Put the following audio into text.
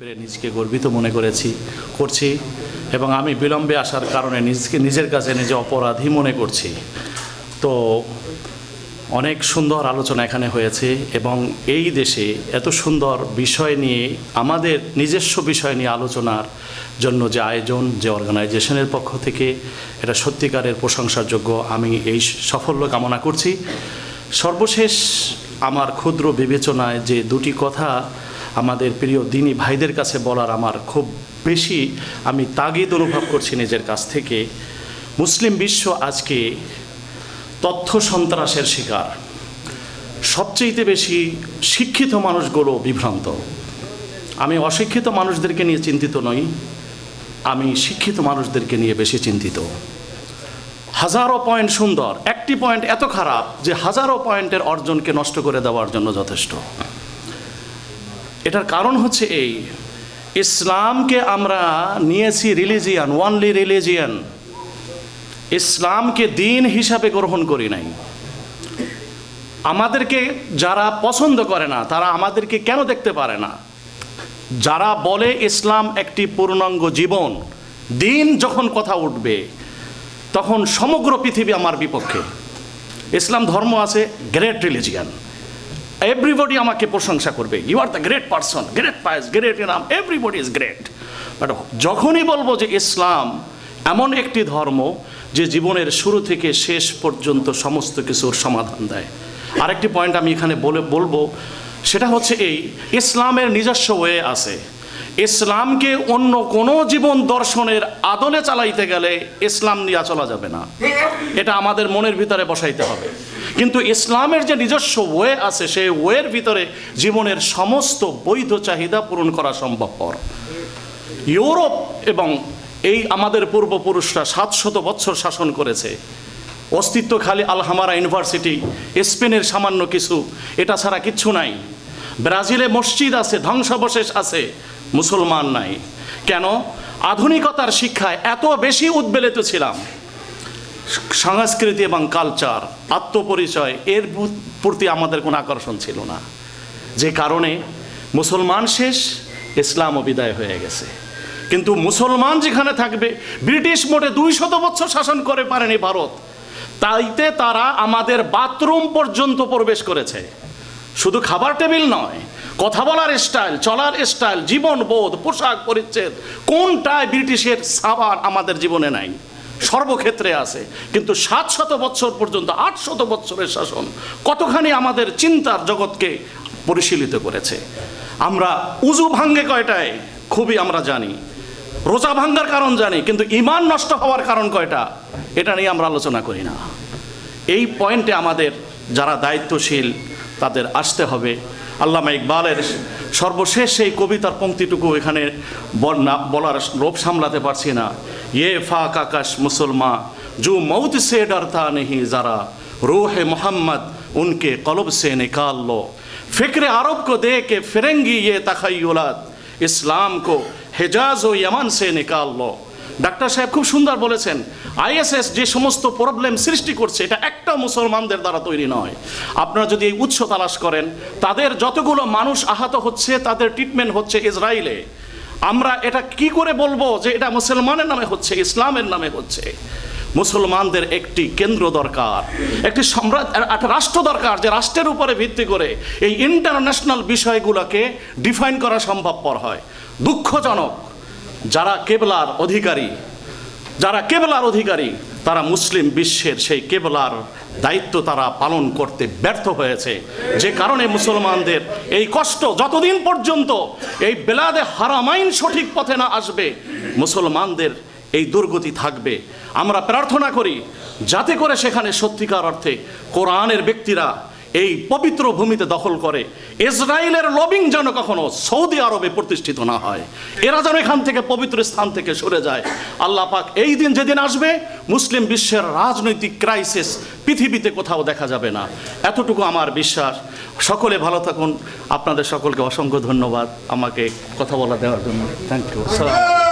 পেরে নিজেকে গর্বিত মনে করেছি, করছি এবং আমি বিলম্বে আসার কারণে নিজকে, নিজের কাছে নিজে অপরাধী মনে করছি। তো অনেক সুন্দর আলোচনা এখানে হয়েছে এবং এই দেশে এত সুন্দর বিষয় নিয়ে, আমাদের নিজস্ব বিষয় নিয়ে আলোচনার জন্য যে আয়োজন, যে অর্গানাইজেশনের পক্ষ থেকে এটা সত্যিকারের প্রশংসার যোগ্য আমি এই সাফল্য কামনা করছি। সর্বশেষ আমার ক্ষুদ্র বিবেচনায় যে দুটি কথা আমাদের প্রিয় দিনী ভাইদের কাছে বলার আমার খুব বেশি আমি তাগিদ অনুভব করছি নিজের কাছ থেকে। মুসলিম বিশ্ব আজকে তথ্য সন্ত্রাসের শিকার। সবচেয়ে বেশি শিক্ষিত মানুষগুলো বিভ্রান্ত। আমি অশিক্ষিত মানুষদেরকে নিয়ে চিন্তিত নই, আমি শিক্ষিত মানুষদেরকে নিয়ে বেশি চিন্তিত। হাজারো পয়েন্ট সুন্দর, একটি পয়েন্ট এত খারাপ যে হাজারো পয়েন্টের অর্জনকে নষ্ট করে দেওয়ার জন্য যথেষ্ট। এটার কারণ হচ্ছে এই, ইসলামকে আমরা নিয়েছি রিলিজিয়ান ওয়ানলি রিলিজিয়ান ইসলামকে দিন হিসাবে গ্রহণ করি নাই। আমাদেরকে যারা পছন্দ করে না, তারা আমাদেরকে কেন দেখতে পারে না? যারা বলে ইসলাম একটি পূর্ণাঙ্গ জীবন, দিন যখন কথা উঠবে, তখন সমগ্র পৃথিবী আমার বিপক্ষে। ইসলাম ধর্ম আছে গ্রেট রিলিজিয়ান এভরিবডি আমাকে প্রশংসা করবে। You are the great person great পাইস গ্রেট ইনাম এভরিবডি ইজ গ্রেট বাট যখনই বলব যে ইসলাম এমন একটি ধর্ম যে জীবনের শুরু থেকে শেষ পর্যন্ত সমস্ত কিছুর সমাধান দেয়। আরেকটি পয়েন্ট আমি এখানে বলে, বলব, সেটা হচ্ছে এই, ইসলামের নিজস্ব ওয়ে আছে। ইসলামকে অন্য কোনো জীবন দর্শনের আদলে চালাইতে গেলে ইসলাম নিয়ে চলা যাবে না। এটা আমাদের মনের ভিতরে বসাইতে হবে। কিন্তু ইসলামের যে নিজস্ব ওয়ে আছে, সেই ওয়ের ভিতরে জীবনের সমস্ত বৈধ চাহিদা পূরণ করা সম্ভবপর। ইউরোপ এবং এই আমাদের পূর্বপুরুষরা সাতশত বছর শাসন করেছে। অস্তিত্ব খালি আলহামারা ইউনিভার্সিটি, স্পেনের সামান্য কিছু, এটা ছাড়া কিচ্ছু নাই। ব্রাজিলে মসজিদ আছে, ধ্বংসাবশেষ আছে, মুসলমান নাই। কেন? আধুনিকতার শিক্ষায় এত বেশি উদ্বেলিত ছিলাম। সংস্কৃতি এবং কালচার আত্মপরিচয়, এর প্রতি আমাদের কোনো আকর্ষণ ছিল না। যে কারণে মুসলমান শেষ, ইসলামও বিদায় হয়ে গেছে। কিন্তু মুসলমান যেখানে থাকবে, ব্রিটিশ মোটে দুই শত বছর শাসন করে পারেনি ভারত। তাইতে তারা আমাদের বাথরুম পর্যন্ত প্রবেশ করেছে। শুধু খাবার টেবিল নয়, কথা বলার স্টাইল চলার স্টাইল জীবনবোধ পোশাক পরিচ্ছেদ, কোনটায় ব্রিটিশের সাবান আমাদের জীবনে নাই? সর্বক্ষেত্রে আছে। কিন্তু সাত শত বছর পর্যন্ত, আট শত বছরের শাসন কতখানি আমাদের চিন্তার জগৎকে পরিশীলিত করেছে। আমরা উজু ভাঙ্গে কয়টায়? খুবই আমরা জানি। রোজা ভাঙ্গার কারণ জানি, কিন্তু ইমান নষ্ট হওয়ার কারণ কয়টা? এটা নিয়ে আমরা আলোচনা করি না। এই পয়েন্টে আমাদের যারা দায়িত্বশীল, তাদের আসতে হবে। আল্লামা ইকবালের সর্বশেষ সেই কবিতার পঙ্ক্তিটুকু এখানে বলার লোভ সামলাতে পারছি না। ইয়ে ফাক আকাশ মুসলমান জু মৌত সে ডরতা নেহি যারা রোহে মোহাম্মদ উনকে কলব সে নিকাল লো ফিক্রে আরব को दे के फिरेंगी ये तखय्युलात ইসলাম কো হেজাজ ও ইয়ামান সে নিকাল লো ডাক্তার সাহেব খুব সুন্দর বলেছেন আইএসএস যে সমস্ত প্রবলেম সৃষ্টি করছে এটা একটা মুসলমানদের দ্বারা তৈরি নয় আপনারা যদি এই উৎস তালাশ করেন তাদের যতগুলো মানুষ আহত হচ্ছে তাদের ট্রিটমেন্ট হচ্ছে ইসরায়েলে আমরা এটা কি করে বলব যে এটা মুসলমানের নামে হচ্ছে, ইসলামের নামে হচ্ছে? মুসলমানদের একটি কেন্দ্র দরকার, একটি সম্রাট একটা রাষ্ট্র দরকার যে রাষ্ট্রের উপরে ভিত্তি করে এই ইন্টারন্যাশনাল বিষয়গুলোকে ডিফাইন করা সম্ভবপর হয়। দুঃখজনক, যারা কেবলার অধিকারী, যারা কেবলার অধিকারী তারা মুসলিম বিশ্বের সেই কেবলার দায়িত্ব তারা পালন করতে ব্যর্থ হয়েছে। যে কারণে মুসলমানদের এই কষ্ট যতদিন পর্যন্ত এই বেলাদে হারামাইন সঠিক পথে না আসবে, মুসলমানদের এই দুর্গতি থাকবে। আমরা প্রার্থনা করি, যাতে করে সেখানে সত্যিকার অর্থে কোরআনের ব্যক্তিরা এই পবিত্র ভূমিতে দখল করে। ইসরায়েলের লবিং যেন কখনো সৌদি আরবে প্রতিষ্ঠিত না হয়। এরা যেন এখান থেকে পবিত্র স্থান থেকে সরে যায়। আল্লাহ পাক এই দিন যেদিন আসবে, মুসলিম বিশ্বের রাজনৈতিক ক্রাইসিস পৃথিবীতে কোথাও দেখা যাবে না। এতটুকু আমার বিশ্বাস। সকলে ভালো থাকুন। আপনাদের সকলকে অসংখ্য ধন্যবাদ আমাকে কথা বলা দেওয়ার জন্য। Thank you